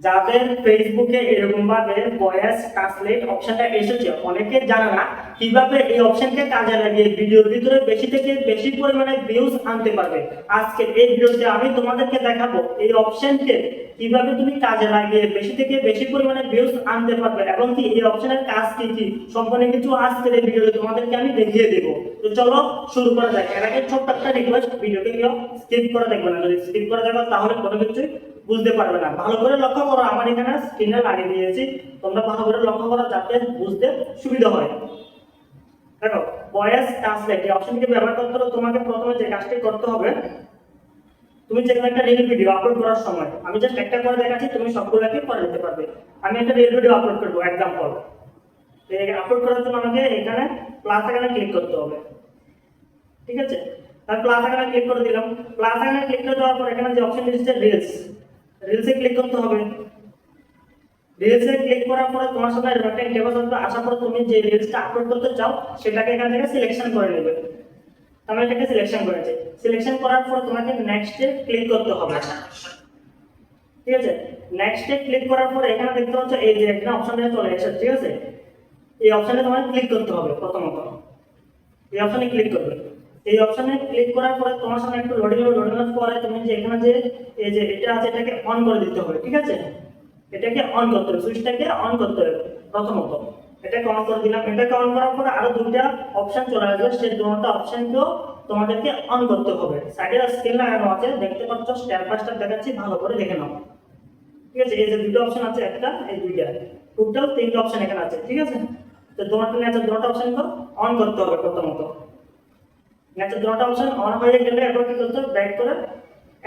যাদের ফেসবুকে এরকম ভাবে ভয়েস ট্রান্সলেট অপশনটা এসেছে, অনেকে জানে না কীভাবে এই অপশনকে কাজে লাগিয়ে ভিডিওর ভিতরে বেশি থেকে বেশি পরিমাণে ভিউজ আনতে পারবে। আজকে এই ভিডিওতে আমি তোমাদেরকে দেখাবো এই অপশনকে কীভাবে তুমি কাজে লাগিয়ে বেশি থেকে বেশি পরিমাণে ভিউজ আনতে পারবে এবং কি এই অপশনের কাজ কি কি, সম্পূর্ণ কিছু আজকের এই ভিডিওতে তোমাদেরকে আমি দেখিয়ে দেবো। তো চলো শুরু করা যাক। এর আগে ছোট্ট একটা রিকোয়েস্ট ভিডিওকে কেউ স্কিপ করে দেখবে না। যদি স্কিপ করে দেখো তাহলে কোনো কিছুই বুঝতে পারবে না। ভালো করে লক্ষ্য করো, আমার এখানে স্ক্রিনে লাগিয়ে দিয়েছি। তোমরা ভালো করে লক্ষ্য করো যাতে বুঝতে সুবিধা হয়। দেখো ভয়েস ট্রান্সলেট এই অপশনটি ব্যবহার করতে হলে তোমাকে প্রথমে যে কাজটি করতে হবে, তুমি যে একটা রিল ভিডিও আপলোড করার সময়, আমি জাস্ট একটা করে দেখাচ্ছি, তুমি সবগুলোকে করে নিতে পারবে। আমি একটা রিল ভিডিও আপলোড করব এক্সাম্পল আপলোড করার জন্য আমাকে এখানে প্লাস এখানে ক্লিক করতে হবে। ঠিক আছে? তার প্লাস এখানে ক্লিক করে দিলাম। প্লাস এখানে ক্লিক করে দেওয়ার পর এখানে যে অপশন দিচ্ছে রিলস রিলসে ক্লিক করতে হবে। রিলসে ক্লিক করার পরে তোমার সামনে একটা ইন্টারফেস আসবে আসার পর তুমি যে রিলসটা আপলোড করতে চাও, সেটাকে এখান থেকে সিলেকশন করে নেবে। আমি এটাকে সিলেকশন করেছি। সিলেকশন করার পর তোমাকে নেক্সট নেক্সটে ক্লিক করতে হবে। ঠিক আছে? নেক্সট নেক্সটে ক্লিক করার পর এখানে দেখতে পাচ্ছ এই যে একটা অপশন চলে এসেছে। ঠিক আছে? এই অপশনে তোমাকে ক্লিক করতে হবে প্রথমত। এই অপশনে ক্লিক করবে। এই অপশনে ক্লিক করার পরে তোমার সামনে একটু লোডিং হবে লোডিং হওয়ার পরে তুমি যে এখানে যে, এই যে এটা আছে এটাকে অন করে দিতে হবে, ঠিক আছে? এটাকে অন করতে হবে সুইচটাকে অন করতে হবে প্রথমত। এটাকে অন করে দিলাম। এটাকে অন করার পরে আরও দুইটা অপশন চলে আসবে, সেই দুটো অপশনকেও তোমাদেরকে অন করতে হবে। সাইডে স্ক্রিন লাগানো আছে, দেখতে পাচ্ছ স্টেপ বাই স্টেপ দেখাচ্ছি, ভালো করে দেখে নাও। ঠিক আছে? এই যে দুটো অপশন আছে একটা, এই দুইটা। টোটাল তিনটা অপশন এখানে আছে, ঠিক আছে? তো তোমার তুমি আছে দুটো অপশন অন করতে হবে প্রথমত। নেক্সট দুটো অপশন অন হয়ে গেলে একবার কি করতে ব্যাক করে,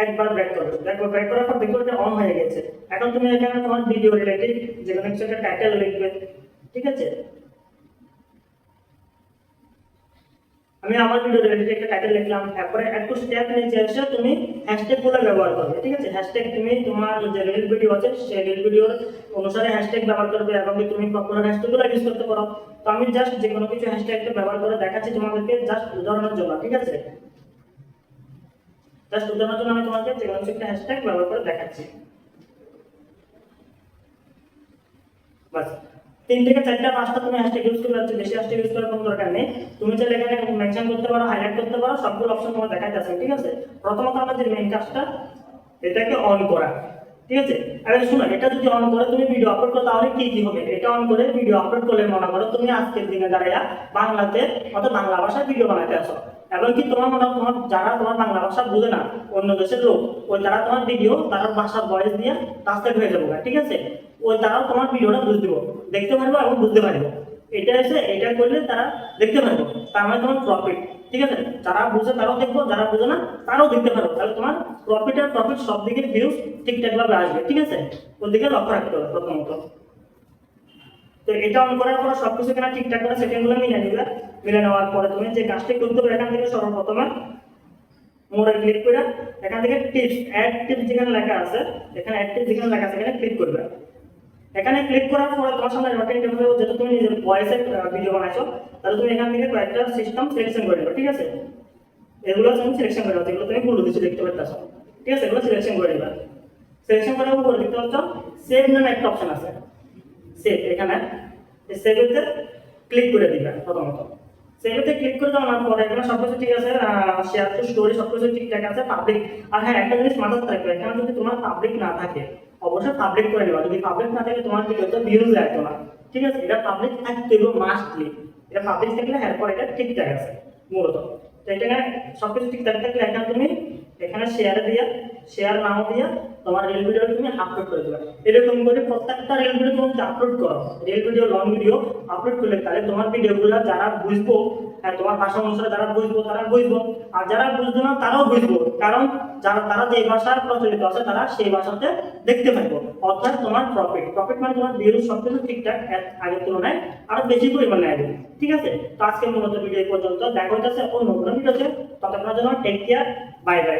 একবার ব্যাক করবে একবার ব্যাক করার পর দেখো এটা অন হয়ে গেছে। এখন তুমি এখানে তোমার ভিডিও রিলেটেড যেখানে একটা টাইটেল লিখবে, ঠিক আছে? আমি আমার ভিডিও রিলেটেড একটা টাইটেল লিখলাম, তারপরে একটু স্টেপ নিচে এসে তুমি হ্যাশট্যাগগুলো ব্যবহার করবে, ঠিক আছে? হ্যাশট্যাগ তুমি তোমার যে রিল ভিডিও আছে, সেই রিল ভিডিওর অনুসারে হ্যাশট্যাগ ব্যবহার করবে এবং তুমি পপুলার হ্যাশট্যাগগুলো ইউজ করতে পারো। তো আমি জাস্ট যে কোনো কিছু হ্যাশট্যাগটা ব্যবহার করে দেখাচ্ছি তোমাদেরকে জাস্ট উদাহরণের জন্য, ঠিক আছে? জাস্ট উদাহরণের জন্য আমি তোমাকে যে কোনো একটা হ্যাশট্যাগ ব্যবহার করে দেখাচ্ছি। বাস। তিন থেকে চারটা, পাঁচটা তুমি হ্যাশট্যাগ ইউজ হচ্ছে বেশি হ্যাশট্যাগ ইউজ করার কোনো দরকার নেই। তুমি চাইলে এখানে মেনশন করতে পারো হাইলাইট করতে পারো, সবগুলো অপশন তোমার দেখাতে আছে, ঠিক আছে? প্রথমত আমাদের মেইন কাজটা এটাকে অন করা। ঠিক আছে? আরে শোনো, এটা যদি অন করে, তুমি ভিডিও আপলোড করো, তাহলে কি কি হবে? এটা অন করে ভিডিও আপলোড করলে মনে করো তুমি আজকের দিনে দাঁড়াইয়া বাংলাতে অর্থাৎ বাংলা ভাষায় ভিডিও বানাতে আসো এবং কি তোমার মনে তোমার, যারা তোমার বাংলা ভাষা বুঝে না, অন্য দেশের লোক, ওই যারা তোমার ভিডিও তারা ভাষার ভয়েস দিয়ে ট্রান্সলেট হয়ে যাব, ঠিক আছে? ওই তারাও তোমার ভিডিওটা বুঝতে দিব। দেখতে পারব এবং বুঝতে পারব। এটা এসে এটা করলে তারা দেখতে পারব। তার মানে তোমার প্রফিট ঠিক আছে? যারা বুঝে তারাও দেখব, যারা বুঝে না, তারাও দেখতে পারব। তাহলে তোমার প্রফিট আর প্রফিট সব দিকে ভিউজ ঠিকঠাক ভাবে আসবে, ঠিক আছে? ওর দিকে লক্ষ্য রাখতে হবে প্রথমত। তো এটা অন করার পর সবকিছু কেনা ঠিকঠাক করে সেটিংগুলো মিলে নিবে। মিলে নেওয়ার পরে তুমি যে কাজটি করতে হবে, এখান থেকে সর্বপ্রথমে মোড়ে ক্লিক করে এখান থেকে টিপস অ্যাড টিপস যেখানে লেখা আছে, এখানে অ্যাড টিপস যেখানে লেখা আছে, এখানে ক্লিক করবে। এখানে ক্লিক করার পরে তোমার সামনে রটেন টেবিল যেহেতু তুমি নিজের ভয়েসে ভিডিও বানাইছো, তাহলে তুমি এখান থেকে কয়েকটা সিস্টেম সিলেকশন করে নেবে, ঠিক আছে? এগুলো তুমি সিলেকশন করে নেবে এগুলো তুমি ভুল দিচ্ছ দেখতে পাচ্ছ ঠিক আছে, এগুলো সিলেকশন করে নেবে। সিলেকশন করার উপরে দেখতে পাচ্ছ সেভ নামে একটা অপশন আছে। সেভ এখানে সেভেতে ক্লিক করে দিবে, প্রথমত। সেভেতে ক্লিক করে দাও, না পরে এখানে সবকিছু ঠিক আছে শেয়ার টু স্টোরি সবকিছু ঠিকঠাক আছে পাবলিক আর হ্যাঁ একটা জিনিস মাথায় থাকবে, এখানে যদি তোমার পাবলিক না থাকে, অবশ্যই পাবলিক করে নেওয়া যদি পাবলিক না থাকে, তোমার কি হতো ভিউজ আসতো না। ঠিক আছে? এটা পাবলিক থাকতে মাস্টলি এটা পাবলিক থাকলে হ্যাঁ পরে এটা ঠিকঠাক আছে, মূলত। তো এটা সবকিছু ঠিকঠাক থাকলে এখানে তুমি এখানে শেয়ার দিয়া শেয়ার নাও দিয়া, তোমার রিল ভিডিও তুমি আপলোড করে দেবে। এরকম করে প্রত্যেকটা রিল ভিডিও তুমি আপলোড করো। Reel video long video upload করলে তাহলে তোমার ভিডিওগুলো যারা বুঝব হ্যাঁ তোমার ভাষা অনুসারে যারা বুঝব, তারা বুঝব। আর যারা বুঝব না, তারাও বুঝব। কারণ যারা, তারা যে ভাষার প্রচলিত আছে, তারা সেই ভাষাতে দেখতে পাইবো। অর্থাৎ তোমার প্রফিট প্রফিট মানে তোমার ভিডিও সবকিছু ঠিকঠাক আগের তুলনায় আরও বেশি পরিমাণে আসবে ঠিক আছে? তো আজকে মূলত ভিডিও পর্যন্ত। দেখা হচ্ছে অন্য কোনো ভিডিওতে ততক্ষণের জন্য টেক কেয়ার বাই বাই